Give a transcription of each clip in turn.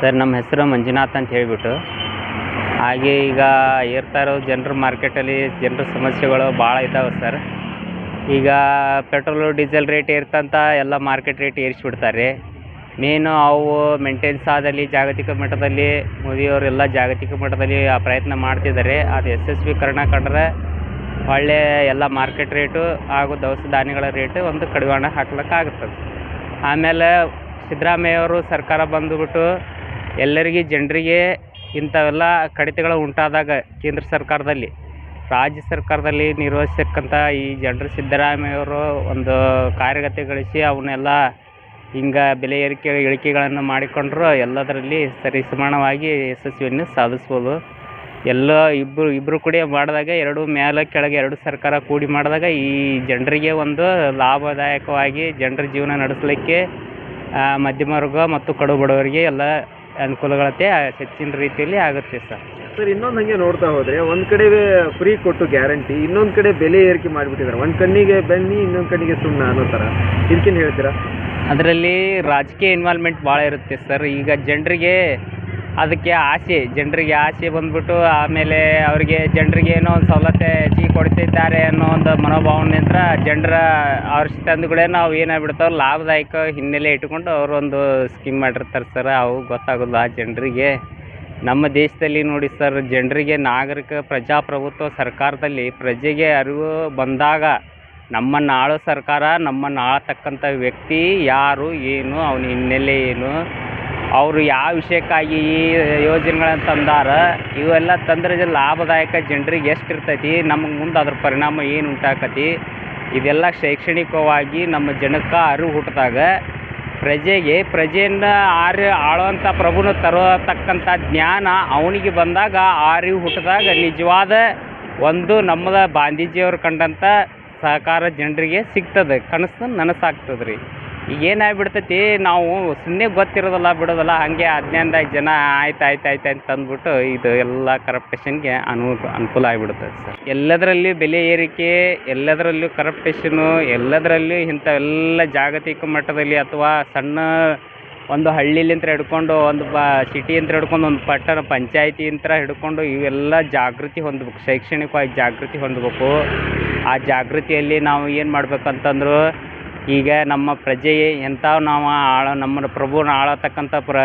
Sir, ನಮ್ಮ ಹೆಸರು ಮಂಜುನಾಥ್ ಅಂತ ಹೇಳಿಬಿಟ್ಟು. ಹಾಗೆ ಈಗ ಏರ್ತಾ ಇರೋ ಜನರ ಮಾರ್ಕೆಟಲ್ಲಿ ಜನರ ಸಮಸ್ಯೆಗಳು ಭಾಳ ಇದ್ದಾವೆ ಸರ್. ಈಗ ಪೆಟ್ರೋಲು ಡೀಸೆಲ್ ರೇಟ್ ಏರ್ತಂತ ಎಲ್ಲ ಮಾರ್ಕೆಟ್ ರೇಟ್ ಏರಿಸ್ಬಿಡ್ತಾರೆ. ಮೇನು ಅವು ಮೇಂಟೆನ್ಸ್ ಆದಲ್ಲಿ, ಜಾಗತಿಕ ಮಟ್ಟದಲ್ಲಿ ಮೋದಿಯವರೆಲ್ಲ ಜಾಗತಿಕ ಮಟ್ಟದಲ್ಲಿ ಆ ಪ್ರಯತ್ನ ಮಾಡ್ತಿದ್ದಾರೆ. ಅದು ಯಶಸ್ವೀಕರಣ ಕಂಡ್ರೆ ಒಳ್ಳೆ ಎಲ್ಲ ಮಾರ್ಕೆಟ್ ರೇಟು ಹಾಗೂ ದವಸ ಧಾನ್ಯಗಳ ರೇಟು ಒಂದು ಕಡಿವಾಣ ಹಾಕ್ಲಿಕ್ಕಾಗುತ್ತದೆ ಆಮೇಲೆ ಸಿದ್ದರಾಮಯ್ಯವರು ಸರ್ಕಾರ ಬಂದುಬಿಟ್ಟು ಎಲ್ಲರಿಗೆ ಜನರಿಗೆ ಇಂಥವೆಲ್ಲ ಕಡಿತಗಳು ಉಂಟಾದಾಗ ಕೇಂದ್ರ ಸರ್ಕಾರದಲ್ಲಿ, ರಾಜ್ಯ ಸರ್ಕಾರದಲ್ಲಿ ನಿರ್ವಹಿಸ್ತಕ್ಕಂಥ ಈ ಜನರು ಸಿದ್ದರಾಮಯ್ಯವರು ಒಂದು ಕಾರ್ಯಗತಗೊಳಿಸಿ ಅವನ್ನೆಲ್ಲ ಹಿಂಗೆ ಬೆಲೆ ಏರಿಕೆ ಇಳಿಕೆಗಳನ್ನು ಮಾಡಿಕೊಂಡ್ರು ಎಲ್ಲದರಲ್ಲಿ ಸರಿ ಸಮಾನವಾಗಿ ಯಶಸ್ವಿಯನ್ನು ಸಾಧಿಸ್ಬೋದು. ಎಲ್ಲ ಇಬ್ಬರು ಇಬ್ಬರು ಕೂಡಿ ಮಾಡಿದಾಗ ಎರಡು ಮೇಲೆ ಕೆಳಗೆ ಎರಡು ಸರ್ಕಾರ ಕೂಡಿ ಮಾಡಿದಾಗ ಈ ಜನರಿಗೆ ಒಂದು ಲಾಭದಾಯಕವಾಗಿ ಜನರ ಜೀವನ ನಡೆಸಲಿಕ್ಕೆ ಮಧ್ಯಮ ವರ್ಗ ಮತ್ತು ಕಡು ಬಡವರಿಗೆ ಎಲ್ಲ ಅನುಕೂಲಗಳತೆ ಹೆಚ್ಚಿನ ರೀತಿಯಲ್ಲಿ ಆಗುತ್ತೆ ಸರ್. ಸರ್ ಇನ್ನೊಂದು ಹಂಗೆ ನೋಡ್ತಾ ಹೋದ್ರೆ ಒಂದು ಕಡೆ ಫ್ರೀ ಕೊಟ್ಟು ಗ್ಯಾರಂಟಿ ಇನ್ನೊಂದು ಕಡೆ ಬೆಲೆ ಏರಿಕೆ ಮಾಡಿಬಿಟ್ಟಿದ್ದಾರೆ. ಒಂದು ಕಣ್ಣಿಗೆ ಬೆನ್ನಿ ಇನ್ನೊಂದು ಕಣ್ಣಿಗೆ ಸುಣ್ಣ ಅನ್ನೋ ಥರ. ಇದಕ್ಕೇನು ಹೇಳ್ತೀರಾ? ಅದರಲ್ಲಿ ರಾಜಕೀಯ ಇನ್ವಾಲ್ವ್ಮೆಂಟ್ ಭಾಳ ಇರುತ್ತೆ ಸರ್. ಈಗ ಜನರಿಗೆ ಅದಕ್ಕೆ ಆಸೆ, ಜನರಿಗೆ ಆಸೆ ಬಂದ್ಬಿಟ್ಟು ಆಮೇಲೆ ಅವರಿಗೆ ಜನರಿಗೆ ಏನೋ ಒಂದು ಸವಲತ್ತು ಹೆಚ್ಚಿಗೆ ಕೊಡ್ತಿದ್ದಾರೆ ಅನ್ನೋ ಒಂದು ಮನೋಭಾವನೆಯಿಂದ ಜನರ ಅವ್ರ ತಂದುಗಳೇ ನಾವು ಏನಾಗ್ಬಿಡ್ತಾವೆ ಲಾಭದಾಯಕ ಹಿನ್ನೆಲೆ ಇಟ್ಕೊಂಡು ಅವರು ಒಂದು ಸ್ಕೀಮ್ ಮಾಡಿರ್ತಾರೆ ಸರ್ ಅವು ಗೊತ್ತಾಗೋಲ್ಲ ಜನರಿಗೆ. ನಮ್ಮ ದೇಶದಲ್ಲಿ ನೋಡಿ ಸರ್ ಜನರಿಗೆ ನಾಗರಿಕ ಪ್ರಜಾಪ್ರಭುತ್ವ ಸರ್ಕಾರದಲ್ಲಿ ಪ್ರಜೆಗೆ ಅರಿವು ಬಂದಾಗ ನಮ್ಮನ್ನು ಆಳೋ ಸರ್ಕಾರ ನಮ್ಮನ್ನು ಆಳತಕ್ಕಂಥ ವ್ಯಕ್ತಿ ಯಾರು, ಏನು, ಅವನ ಹಿನ್ನೆಲೆ ಏನು ಅವರು ಯಾವ ವಿಷಯಕ್ಕಾಗಿ ಈ ಯೋಜನೆಗಳನ್ನು ತಂದಾರ, ಇವೆಲ್ಲ ತಂದ್ರೆ ಲಾಭದಾಯಕ ಜನರಿಗೆ ಎಷ್ಟು ಇರ್ತೈತಿ, ನಮಗೆ ಮುಂದೆ ಅದ್ರ ಪರಿಣಾಮ ಏನು ಉಂಟಾಕತಿ, ಇದೆಲ್ಲ ಶೈಕ್ಷಣಿಕವಾಗಿ ನಮ್ಮ ಜನಕ್ಕೆ ಅರಿವು ಹುಟ್ಟಿದಾಗ ಪ್ರಜೆಗೆ ಪ್ರಜೆಯನ್ನು ಆರಿ ಆಳುವಂಥ ಪ್ರಭುನ ತರತಕ್ಕಂಥ ಜ್ಞಾನ ಅವನಿಗೆ ಬಂದಾಗ ಅರಿವು ಹುಟ್ಟಿದಾಗ ನಿಜವಾದ ಒಂದು ನಮ್ಮದ ಗಾಂಧೀಜಿಯವ್ರು ಕಂಡಂಥ ಸಹಕಾರ ಜನರಿಗೆ ಸಿಗ್ತದೆ ಕನಸು ನನಸಾಗ್ತದೆ ರೀ ಏನಾಗ್ಬಿಡ್ತೈತಿ, ನಾವು ಸುಮ್ಮನೆ ಗೊತ್ತಿರೋದಲ್ಲ ಬಿಡೋದಲ್ಲ, ಹಾಗೆ ಅಜ್ಞಾನದಾಗ ಜನ ಆಯ್ತು ಆಯ್ತು ಆಯ್ತು ಅಂತ ಅಂದ್ಬಿಟ್ಟು ಇದು ಎಲ್ಲ ಕರಪ್ಟೇಷನ್ಗೆ ಅನು, ಅನುಕೂಲ ಆಗ್ಬಿಡುತ್ತೆ ಸರ್. ಎಲ್ಲದರಲ್ಲಿ ಬೆಲೆ ಏರಿಕೆ, ಎಲ್ಲದರಲ್ಲೂ ಕರಪ್ಟೇಷನು ಎಲ್ಲದರಲ್ಲೂ ಇಂಥವೆಲ್ಲ ಜಾಗತಿಕ ಮಟ್ಟದಲ್ಲಿ ಅಥವಾ ಸಣ್ಣ ಒಂದು ಹಳ್ಳಿಲಿಂತ ಹಿಡ್ಕೊಂಡು, ಒಂದು ಬ ಸಿಟಿ ಅಂತ ಹಿಡ್ಕೊಂಡು, ಒಂದು ಪಟ್ಟಣ ಪಂಚಾಯಿತಿ ಅಂತ ಹಿಡ್ಕೊಂಡು ಇವೆಲ್ಲ ಜಾಗೃತಿ ಹೊಂದಬೇಕು, ಶೈಕ್ಷಣಿಕವಾಗಿ ಜಾಗೃತಿ ಹೊಂದಬೇಕು. ಆ ಜಾಗೃತಿಯಲ್ಲಿ ನಾವು ಏನು ಮಾಡ್ಬೇಕಂತಂದ್ರು ಈಗ ನಮ್ಮ ಪ್ರಜೆಯೇ ಎಂಥವ್ ನಾವು ಆಳ, ನಮ್ಮ ಪ್ರಭುನ ಆಳತಕ್ಕಂಥ ಪ್ರ,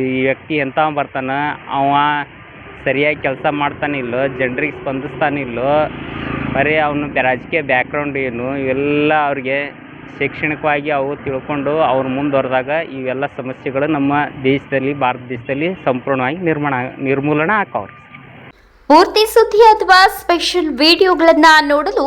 ಈ ವ್ಯಕ್ತಿ ಎಂಥವ ಬರ್ತಾನೆ, ಅವ ಸರಿಯಾಗಿ ಕೆಲಸ ಮಾಡ್ತಾನಿಲ್ಲೋ, ಜನರಿಗೆ ಸ್ಪಂದಿಸ್ತಾನಿಲ್ಲೋ, ಬರೀ ಅವನು ರಾಜಕೀಯ ಬ್ಯಾಕ್ಗ್ರೌಂಡ್ ಏನು, ಇವೆಲ್ಲ ಅವ್ರಿಗೆ ಶೈಕ್ಷಣಿಕವಾಗಿ ಅವು ತಿಳ್ಕೊಂಡು ಅವ್ರು ಮುಂದುವರೆದಾಗ ಇವೆಲ್ಲ ಸಮಸ್ಯೆಗಳು ನಮ್ಮ ದೇಶದಲ್ಲಿ, ಭಾರತ ದೇಶದಲ್ಲಿ ಸಂಪೂರ್ಣವಾಗಿ ನಿರ್ಮಾಣ, ನಿರ್ಮೂಲನೆ ಹಾಕೋರು ಪೂರ್ತಿ ಸುದ್ದಿ ಅಥವಾ ಸ್ಪೆಷಲ್ ವಿಡಿಯೋಗಳನ್ನು ನೋಡಲು